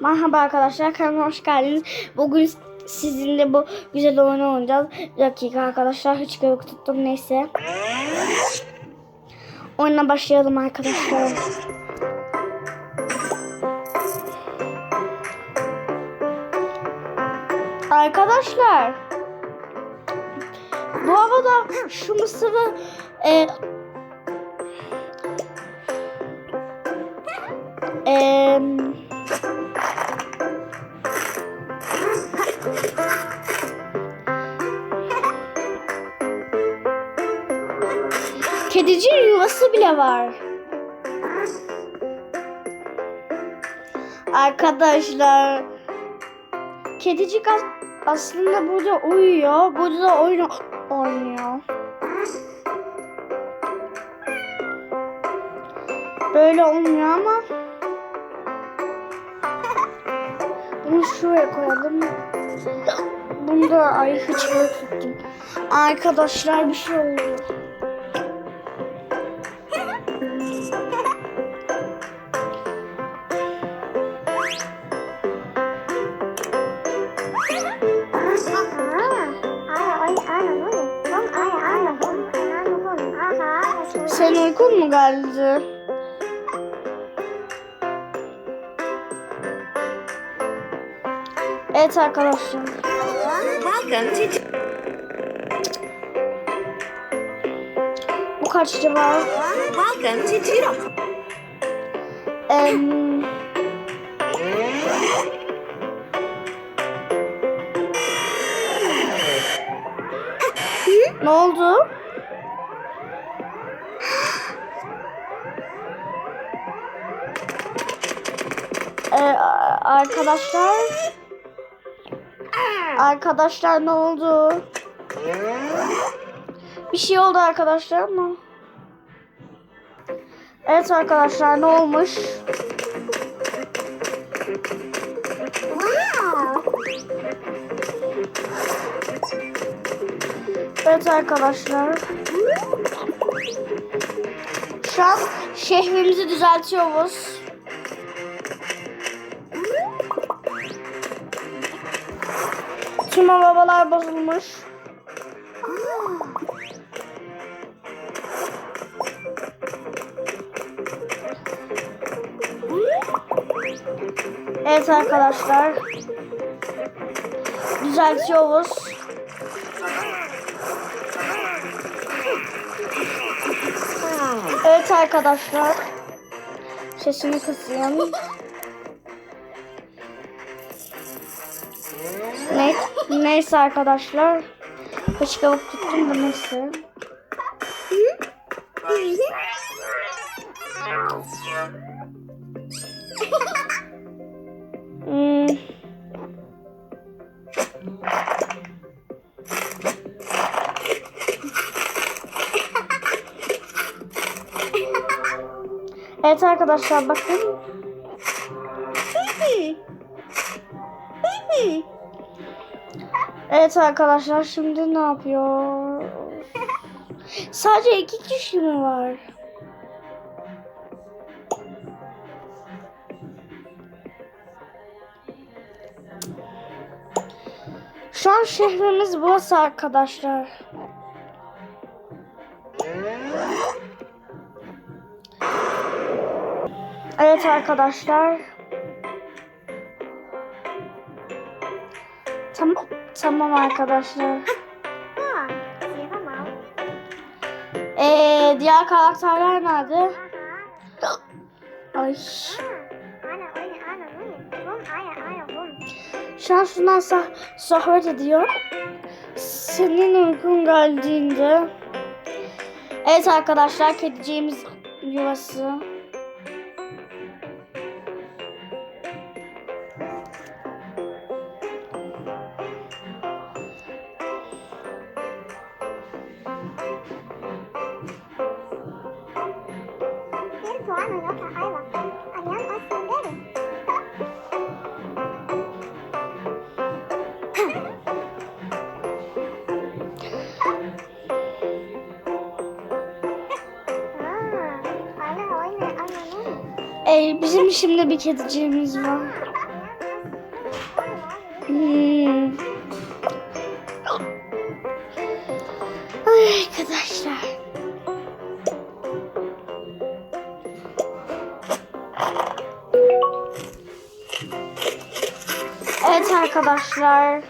Merhaba arkadaşlar kanalıma hoş geldiniz. Bugün sizinle bu güzel oyunu oynayacağız. Bir dakika arkadaşlar hiç gök tuttum neyse. Oyuna başlayalım arkadaşlar. Arkadaşlar bu havada şu mısırı e, Em, Kedicin yuvası bile var. Arkadaşlar Kedicik as- aslında burada uyuyor. Burada da oyun oynuyor. Böyle olmuyor ama bunu şuraya koyalım. Bunu da ay hiç tuttum. Arkadaşlar bir şey oldu. Senin uykun mu geldi? Evet arkadaşlar. Bu kaç var? Welcome to. Em, ne oldu? Ee, arkadaşlar Arkadaşlar ne oldu? Bir şey oldu arkadaşlar ama Evet arkadaşlar ne olmuş? Evet arkadaşlar. Şu an şehrimizi düzeltiyoruz. Tüm arabalar bozulmuş. Evet arkadaşlar. Düzeltiyoruz. Evet arkadaşlar. Sesini kısayım. Neyse arkadaşlar. Hıçkılık tuttum da neyse. Hmm. Evet arkadaşlar bakın. Evet arkadaşlar şimdi ne yapıyor? Sadece iki kişi mi var? Şu an şehrimiz burası arkadaşlar. Evet arkadaşlar. Tamam, arkadaşlar. Ee, diğer karakterler nerede? Ay. Şu an şundan sah sohbet ediyor. Senin uykun geldiğinde. Evet arkadaşlar kediciğimiz yuvası. Ee, bizim şimdi bir kediciğimiz var. Hmm. Ay arkadaşlar. Arkadaşlar.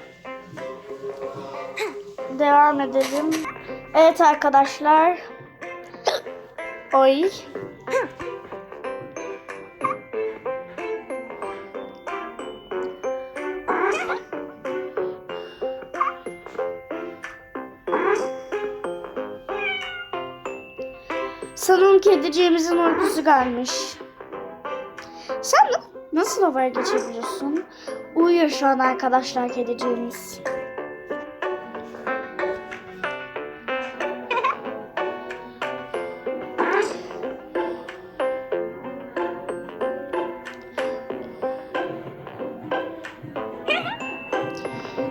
Devam edelim. Evet arkadaşlar. Oy. Sanırım kediciğimizin uykusu gelmiş. Sen na- nasıl havaya geçebiliyorsun? Uyuyor şu an arkadaşlar kediciğimiz.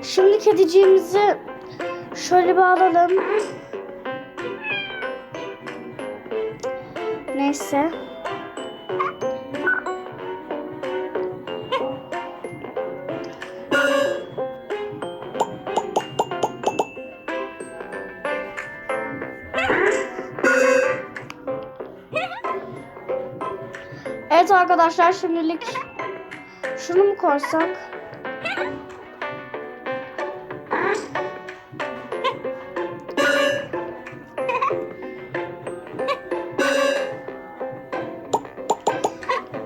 Şimdi kediciğimizi şöyle bir alalım. Neyse. Arkadaşlar şimdilik şunu mu koysak?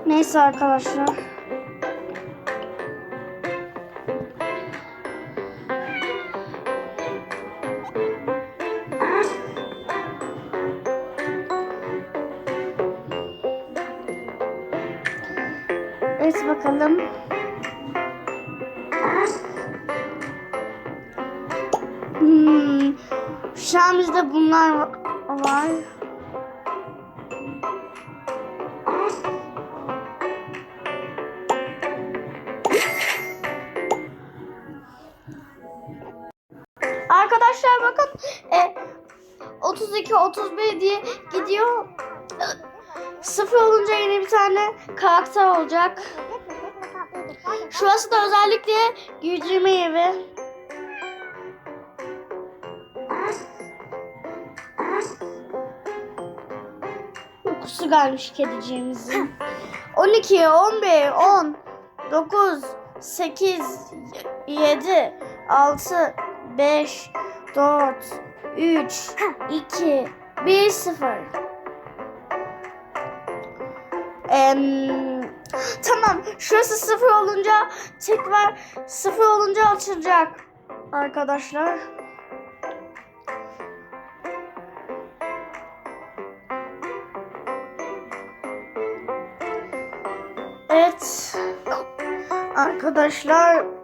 Neyse arkadaşlar. Evet bakalım. Hmm, şu an bizde bunlar var. Arkadaşlar bakın e, 32 31 diye gidiyor. Sıfır olunca yeni bir tane karakter olacak. Şurası da özellikle giydirme evi. Uykusu gelmiş kediciğimizin. 12, 11, 10, 9, 8, 7, 6, 5, 4, 3, 2, 1, 0. Em, tamam. Şurası sıfır olunca tekrar sıfır olunca açılacak. Arkadaşlar. Evet. Arkadaşlar